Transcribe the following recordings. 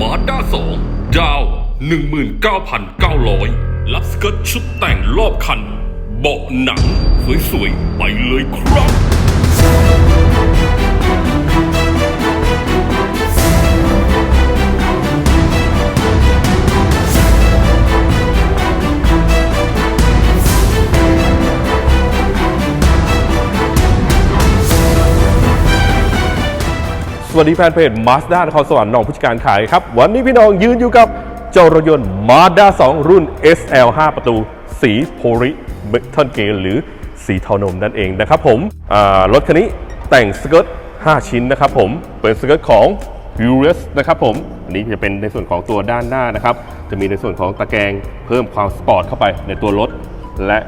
มาด้าสองดาว 19,900 รับสเกิร์ตชุดแต่งรอบคัน เบาะหนัง สวยๆ ไปเลยครับ วัสดีแฟนเพจ Mazda นครสวรรค์หนองผู้จัดการขายครับ วันนี้พี่น้องยืนอยู่กับเจ้ารถยนต์ Mazda 2 รุ่น SL 5 ประตู สีโพลิเมทัลเกลหรือสีเทานมนั่นเองนะครับผมรถคันนี้แต่งสเกิร์ต 5 ชิ้นนะครับผม เป็นสเกิร์ตของ h u r u s นะครับผม อันนี้จะเป็นในส่วนของตัวด้านหน้านะครับ จะมีในส่วนของตะแกรงเพิ่มความสปอร์ตเข้าไปในตัวรถ และ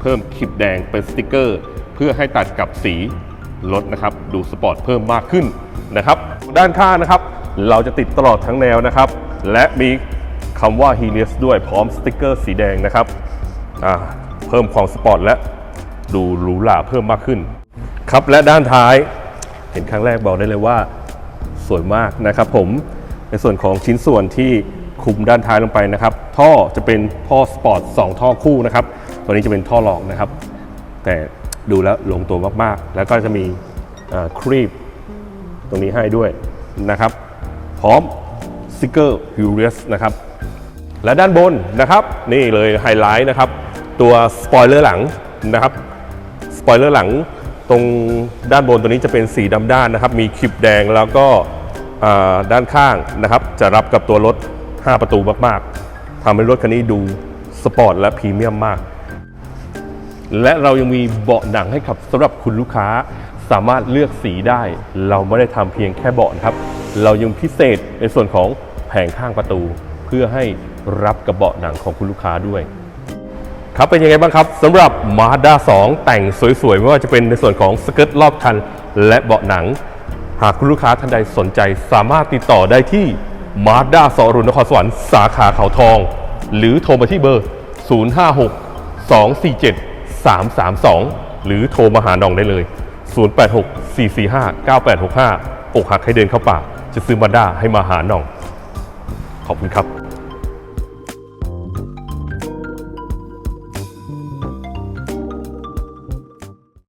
เพิ่มคลิปแดงเป็นสติกเกอร์ เพื่อให้ตัดกับสีรถนะครับ ดูสปอร์ตเพิ่มมากขึ้น นะครับ ด้านข้างนะครับ เราจะติดตลอดทั้งแนวนะครับ และมีคำว่า Helios ด้วยพร้อมสติกเกอร์สีแดงนะครับเพิ่มความสปอร์ตและดูหรูหราเพิ่มมากขึ้น ครับและด้านท้าย เห็นครั้งแรกบอกได้เลยว่าสวยมากนะครับผมในส่วนของชิ้นส่วนที่คุมด้านท้ายลงไปนะครับ ท่อจะเป็นท่อสปอร์ต2ท่อคู่นะครับ ตัวนี้จะเป็นท่อรองนะครับ แต่ดูแล้วลงตัวมากๆ แล้วก็จะมีครีบ ตรงนี้ให้ด้วยนะครับ พร้อมสติกเกอร์ h u r i u s นะครับ และด้านบนนะครับ นี่เลยไฮไลท์นะครับ ตัวสปอยเลอร์หลังนะครับสปอยเลอร์หลังตรงด้านบนตัวนี้จะเป็นสีดำด้านนะครับ มีคลิปแดงแล้วก็ด้านข้างนะครับ จะรับกับตัวรถ 5 ประตูมากๆทำให้รถคันนี้ดูสปอร์ตและพรีเมียมมาก และเรายังมีเบาะหนังให้กับสำหรับคุณลูกค้า สามารถเลือกสีได้ เราไม่ได้ทำเพียงแค่เบาะนะครับ เรายังพิเศษในส่วนของแผงข้างประตู เพื่อให้รับกับเบาะหนังของคุณลูกค้าด้วยครับเป็นยังไงบ้างครับสำหรับ Mazda 2 แต่งสวยๆ ไม่ว่าจะเป็นในส่วนของสเกิร์ตรอบคัน และเบาะหนัง หากคุณลูกค้าท่านใดสนใจสามารถติดต่อได้ที่ Mazda 2รุ่นนครสวรรค์สาขาเขาทอง หรือโทรมาที่เบอร์ 056 247 332 หรือโทรมาหาน้องได้เลย 086 445 9865อกหักให้เดินเข้าป่า จะซื้อมาด้าให้มาหาหน่อง ขอบคุณครับ